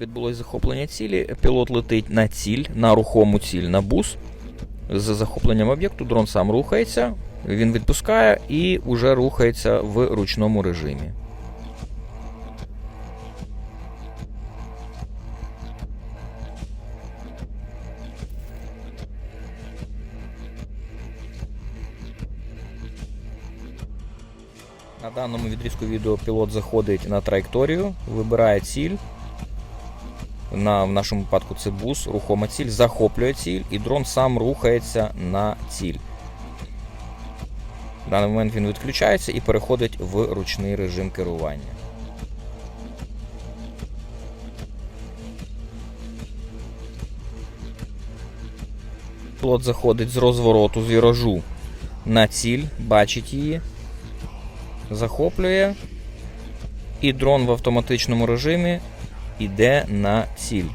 Відбулось захоплення цілі. Пілот летить на ціль, на рухому ціль, на бус. З захопленням об'єкту дрон сам рухається, він відпускає і вже рухається в ручному режимі. На даному відрізку відео пілот заходить на траєкторію, вибирає ціль. На, в нашому випадку це бус, рухома ціль, захоплює ціль, і дрон сам рухається на ціль. В даний момент він відключається і переходить в ручний режим керування. Пілот заходить з розвороту, з віражу на ціль, бачить її, захоплює, і дрон в автоматичному режимі йде на ціль.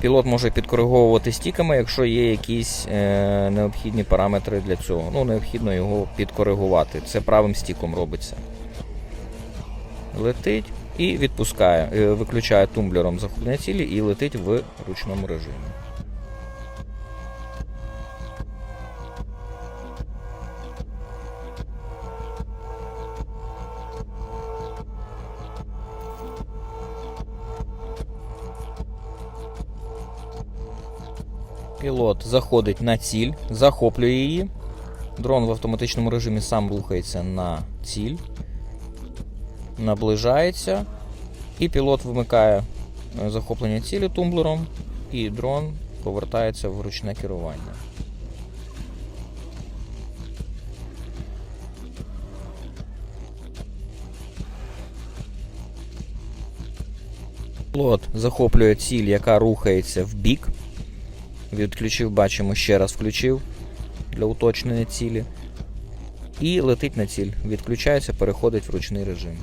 Пілот може підкориговувати стіками, якщо є якісь е, необхідні параметри для цього. Ну, необхідно його підкоригувати. Це правим стіком робиться. Летить і відпускає, е, виключає тумблером захоплення цілі і летить в ручному режимі. Пілот заходить на ціль, захоплює її. Дрон в автоматичному режимі сам рухається на ціль, наближається, і пілот вимикає е, захоплення цілі тумблером, і дрон повертається в ручне керування. Пілот захоплює ціль, яка рухається в бік. Відключив, бачимо, ще раз включив для уточнення цілі. І летить на ціль. Відключається, переходить в ручний режим.